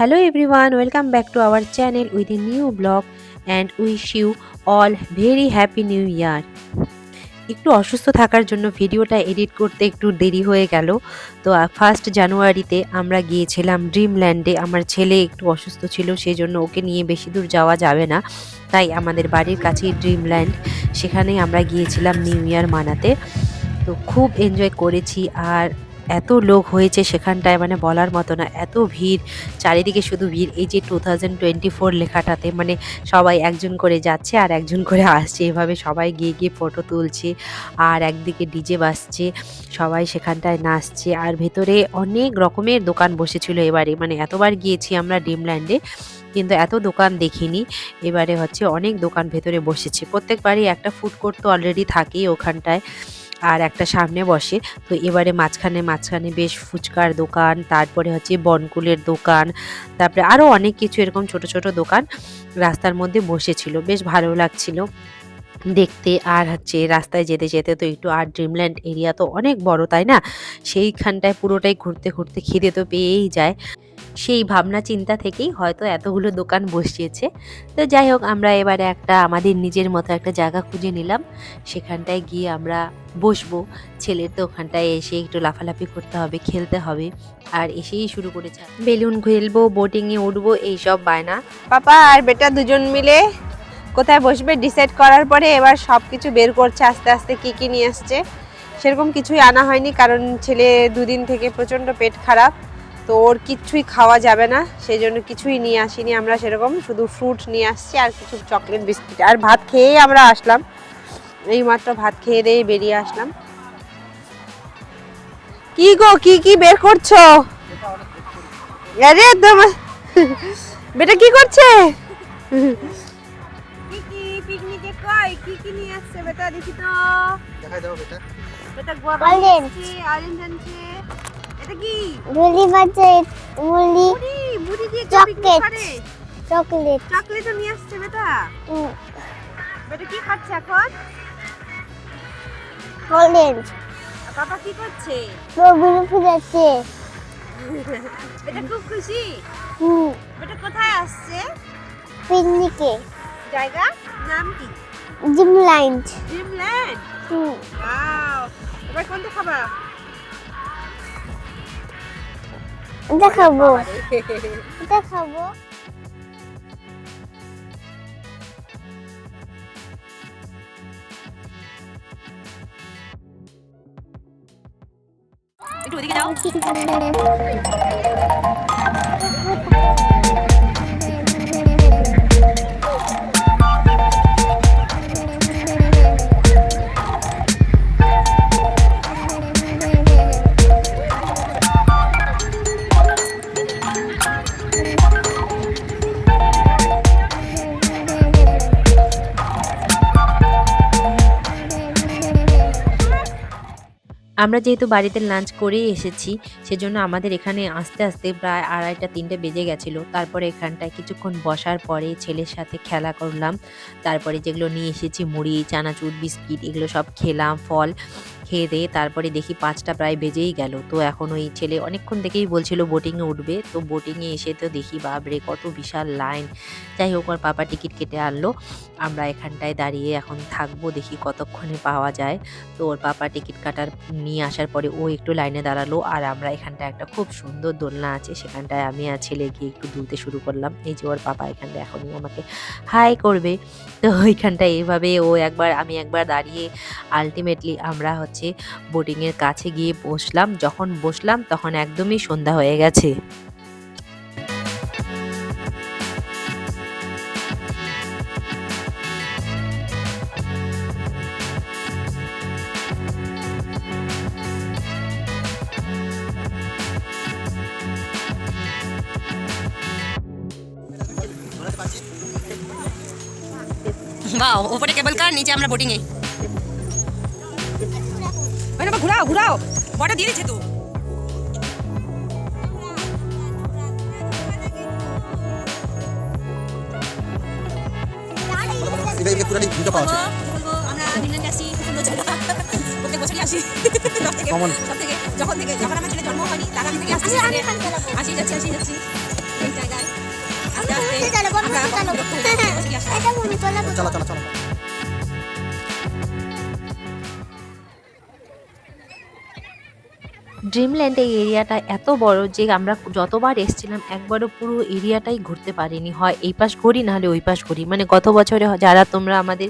Hello everyone welcome back to our channel with a new vlog and wish you all very happy new year একটু অসুস্থ থাকার জন্য ভিডিওটা edit করতে একটু দেরি হয়ে গেল। তো ফার্স্ট জানুয়ারিতে আমরা গিয়েছিলাম ড্রিমল্যান্ডে আমার ছেলে একটু অসুস্থ ছিল সেই জন্য ওকে নিয়ে বেশি দূর যাওয়া যাবে না। তাই আমাদের বাড়ির কাছেই ড্রিমল্যান্ড সেখানেই আমরা গিয়েছিলাম নিউ ইয়ার মানাতে। তো, খুব এনজয় করেছি। আর এত লোক হয়েছে সেখানটায় মানে বলার মতো না, এত ভিড়, চারিদিকে শুধু ভিড়। এই যে টু থাউজেন্ড টোয়েন্টি ফোর লেখাটাতে মানে সবাই একজন করে যাচ্ছে আর একজন করে আসছে। এভাবে সবাই গিয়ে গিয়ে ফটো তুলছে আর একদিকে ডিজে বাজছে, সবাই সেখানটায় নাচছে। আর ভেতরে অনেক রকমের দোকান বসেছিল এবারে। মানে এতবার গিয়েছি আমরা ডিমল্যান্ডে, কিন্তু এত দোকান দেখিনি। এবারে হচ্ছে অনেক দোকান ভেতরে বসেছে। প্রত্যেকবারই একটা ফুড কোর্ট তো অলরেডি থাকেই ওখানটায়। আর একটা সামনে বসে। তো এবারে মাঝখানে মাঝখানে বেশ ফুচকার দোকান, তারপরে হচ্ছে বনকুলের দোকান, তারপরে আরও অনেক কিছু এরকম ছোট ছোট দোকান রাস্তার মধ্যে বসেছিল। বেশ ভালো লাগছিল। দেখতে আর হচ্ছে রাস্তায় যেতে যেতে তো একটু আর ড্রিমল্যান্ড এরিয়া তো অনেক বড়, তাই না? সেইখানটায় পুরোটাই ঘুরতে ঘুরতে খিদে তো পেয়েই যায়। সেই ভাবনা চিন্তা থেকেই হয়তো এতগুলো দোকান বসিয়েছে। তো যাই হোক, আমরা এবারে একটা আমাদের নিজের মতো একটা জায়গা খুঁজে নিলাম। সেখানটায় গিয়ে আমরা বসবো। ছেলের তো ওখানটায় এসে একটু লাফালাফি করতে হবে, খেলতে হবে। আর এসেই শুরু করেছে। বেলুন খেলব বোটিংয়ে উঠবো, এইসব বায়না। পাপা আর বেটা দুজন মিলে কোথায় বসবে ডিসাইড করার পরে এবার সব কিছু বের করছে, আস্তে আস্তে কী কী নিয়ে আসছে। সেরকম কিছুই আনা হয়নি, কারণ ছেলে দুদিন থেকে প্রচণ্ড পেট খারাপ, তো ওর কিচ্ছুই খাওয়া যাবে না সেই জন্য কিছুই নিয়ে আসিনি আমরা সেরকম, শুধু ফ্রুট নিয়ে আসছি আর কিছু চকলেট বিস্কিট আর ভাত খেয়েই আমরা আসলাম এই মাত্র ভাত খেয়ে দিয়ে বেরিয়ে আসলাম। কি গো, কি কি বের করছ? বেটা কি করছে? কই কি কি নিয়ে আসছে বেটা? দেখি তো। দেখাই দাও বেটা। বেটা গোয়া Orange. অরেঞ্জ আনছে। এটা কি? মুলি বাজে মুলি মুড়ি মুড়ি দিয়ে Chocolate. খাবে চকলেট চকলেটও নিয়ে আসছে বেটা। বেটা কি খাচ্ছে এখন? অরেঞ্জ পাপা কি করছে? বগুলো ফুলাচ্ছে বেটা খুব খুশি? হুম। বেটা কোথায় আসছে? পিকনিকে। জায়গা? নাম কি? ড্রিমল্যান্ড হুম। ওয়াও। এবার কোনটা খাবা? দেখাবো। দেখাবো। একটু ওদিকে যাও। আমরা যেহেতু বাড়িতে লাঞ্চ করেই এসেছি, সেজন্য আমাদের এখানে আস্তে আস্তে প্রায় আড়াইটা, তিনটে বেজে গেছিল। তারপরে এখানটায় কিছুক্ষণ বসার পরে ছেলের সাথে খেলা করলাম। তারপরে যেগুলো নিয়ে এসেছি, মুড়ি, চানাচুর, বিস্কিট, এগুলো সব খেলাম, ফল। খেয়ে দিয়ে তারপরে দেখি পাঁচটা প্রায় বেজেই গেল। তো এখন ওই ছেলে অনেকক্ষণ থেকেই বলছিল, বোটিংয়ে উঠবে? তো বোটিংয়ে এসে তো দেখি বাবরে কত বিশাল লাইন। যাই হোক, ওর পাপা টিকিট কেটে আনলো। আমরা এখানটায় দাঁড়িয়ে এখন থাকব, দেখি কতক্ষণে পাওয়া যায়। তো ওর পাপা টিকিট কাটার, নিয়ে আসার পরে ও একটু লাইনে দাঁড়াল। আর আমরা এখানটায় একটা খুব সুন্দর দোলনা আছে, সেখানটায় আমি আর ছেলে গিয়ে একটু দুলতে শুরু করলাম। এই যে ওর পাপা এখানটায় এখনই আমাকে হাই করবে। তো ওইখানটা এইভাবে ও একবার, আমি একবার দাঁড়িয়ে আলটিমেটলি আমরা হচ্ছে বোটিংয়ের কাছে গিয়ে বসলাম। যখন বসলাম তখন একদমই সন্ধ্যা হয়ে গেছে। বাও উপরে কেবল কার নিচে আমরা বোটিং এ। না ঘুরাও ঘুরাও। বটা দিয়ে দিচ্ছে তো। এবার এবার পুরানি দুটো পাওয়া আছে আমরা নিউজিল্যান্ডে আসি সুন্দর জায়গা প্রত্যেক বছরই আসি। সব সব থেকে যখন থেকে যখন আমার ছেলে জন্ম হয়নি তার আগে থেকে আসছি। আসি যাচ্ছি আসি যাচ্ছি। এই জায়গা এটা করলে চলো চলো চলো। ড্রিমল্যান্ড এই এরিয়াটা এত বড় যে আমরা যতবার এসেছিলাম, একবারও পুরো এরিয়াটাই ঘুরতে পারিনি। হয় এই পাশ ঘুরি নাহলে ওই পাশ ঘুরি। মানে গত বছরে যারা তোমরা আমাদের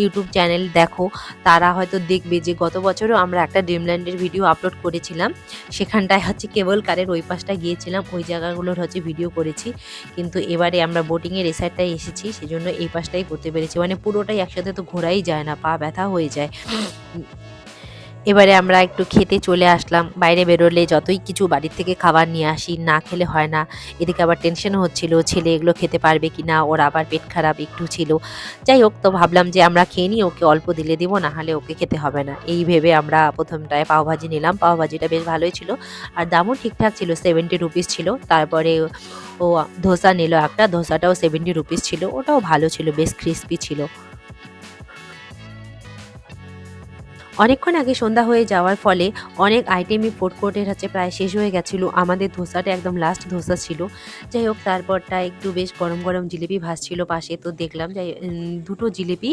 ইউটিউব চ্যানেল দেখো, তারা হয়তো দেখবে যে গত বছরও আমরা একটা ড্রিমল্যান্ডের ভিডিও আপলোড করেছিলাম। সেখানটায় হচ্ছে কেবল কারের ওই পাশটা গিয়েছিলাম, ওই জায়গাগুলোর হচ্ছে ভিডিও করেছি। কিন্তু এবারে আমরা বোটিংয়ের এই সাইডটায় এসেছি, সেজন্য এই পাশটাই করতে পেরেছি। মানে পুরোটাই একসাথে তো ঘোরাই যায় না, পা ব্যথা হয়ে যায়। এবারে আমরা একটু খেতে চলে আসলাম। বাইরে বেরোলে যতই কিছু বাড়ির থেকে খাবার নিয়ে আসি, না খেলে হয় না। এদিকে আবার টেনশনও হচ্ছিল, ছেলে এগুলো খেতে পারবে কি না ওর আবার পেট খারাপ একটু ছিল। যাই হোক, তো ভাবলাম যে আমরা খেয়ে নিই, ওকে অল্প দিলে দিব, না হলে ওকে খেতে হবে না। এই ভেবে আমরা প্রথমটায় পাওভাজি নিলাম। পাওভাজিটা বেশ ভালোই ছিল। আর দামও ঠিকঠাক ছিল সেভেন্টি রুপিস ছিল। তারপরে ও ধোসা নিল একটা, ধোসাটাও সেভেন্টি রুপিস ছিল। ওটাও ভালো ছিল, বেশ ক্রিস্পি ছিল। অনেকক্ষণ আগে সন্ধ্যা হয়ে যাওয়ার ফলে অনেক আইটেমই ফুড কোর্টের হচ্ছে প্রায় শেষ হয়ে গেছিল। আমাদের ধোসাটা একদম লাস্ট ধোসা ছিল। যাই হোক, তারপরটা একটু বেশ গরম গরম জিলেপি ভাসছিল পাশে, তো দেখলাম যাই দুটো জিলিপি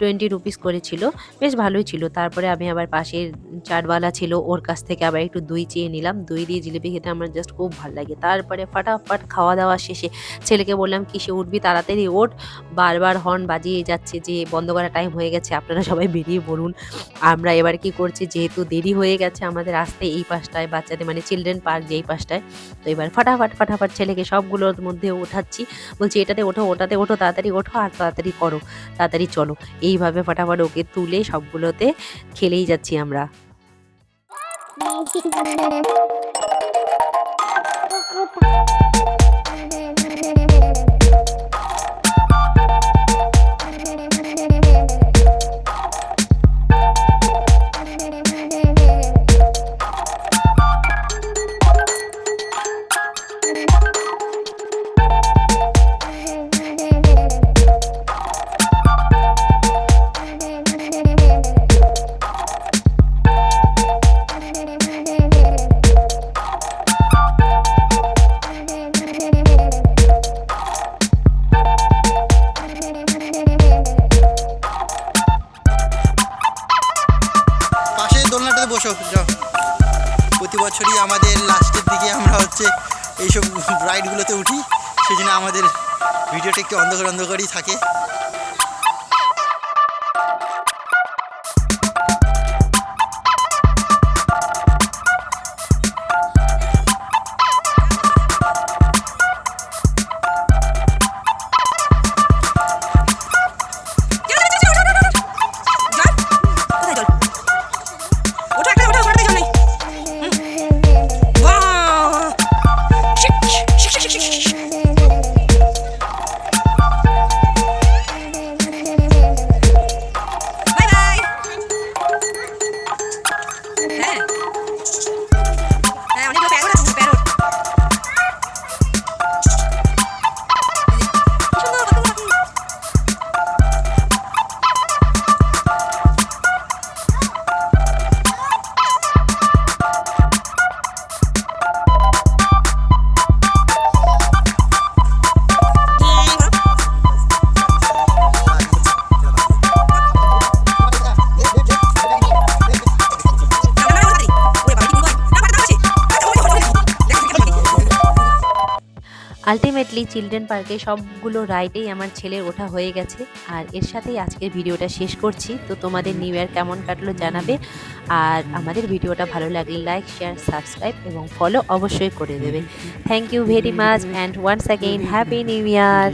টোয়েন্টি রুপিস করেছিল বেশ ভালোই ছিল। তারপরে আমি আবার পাশের চাটওয়ালা ছিল, ওর কাছ থেকে আবার একটু দই চেয়ে নিলাম। দই দিয়ে জিলিপি খেতে আমার জাস্ট খুব ভালো লাগে। তারপরে ফাটাফাট খাওয়া দাওয়া শেষে ছেলেকে বললাম, কিসে উঠবি, তাড়াতাড়ি ওঠ। বারবার হর্ন বাজিয়ে যাচ্ছে যে, বন্ধ করার টাইম হয়ে গেছে, আপনারা সবাই বেরিয়ে বলুন আমরা এবার কি করছি, যেহেতু দেরি হয়ে গেছে আমাদের আসতে এই পাশটায়, বাচ্চাদের মানে চিলড্রেন পার্ক যেই পাশটায়, তো এবার ফাটাফাট ফাটাফাট ছেলেকে সবগুলোর মধ্যে ওঠাচ্ছি। বলছি, এটাতে ওঠো, ওটাতে ওঠো, তাড়াতাড়ি ওঠো আর তাড়াতাড়ি করো, তাড়াতাড়ি চলো। এইভাবে ফাটাফাট ওকে তুলে সবগুলোতে খেলেই যাচ্ছি আমরা। পাশের বছরই আমাদের লাস্টের দিকে আমরা হচ্ছে এইসব রাইডগুলোতে উঠি। সেই জন্য আমাদের ভিডিওটা একটু অন্ধকার অন্ধকারই থাকে। আলটিমেটলি চিলড্রেন পার্কে সবগুলো রাইডেই আমার ছেলের ওঠা হয়ে গেছে। আর এর সাথেই আজকের ভিডিওটা শেষ করছি। তো তোমাদের নিউ ইয়ার কেমন কাটলো জানাবে। আর আমাদের ভিডিওটা ভালো লাগলে লাইক শেয়ার সাবস্ক্রাইব এবং ফলো অবশ্যই করে দেবে। Thank you very much and once again happy new year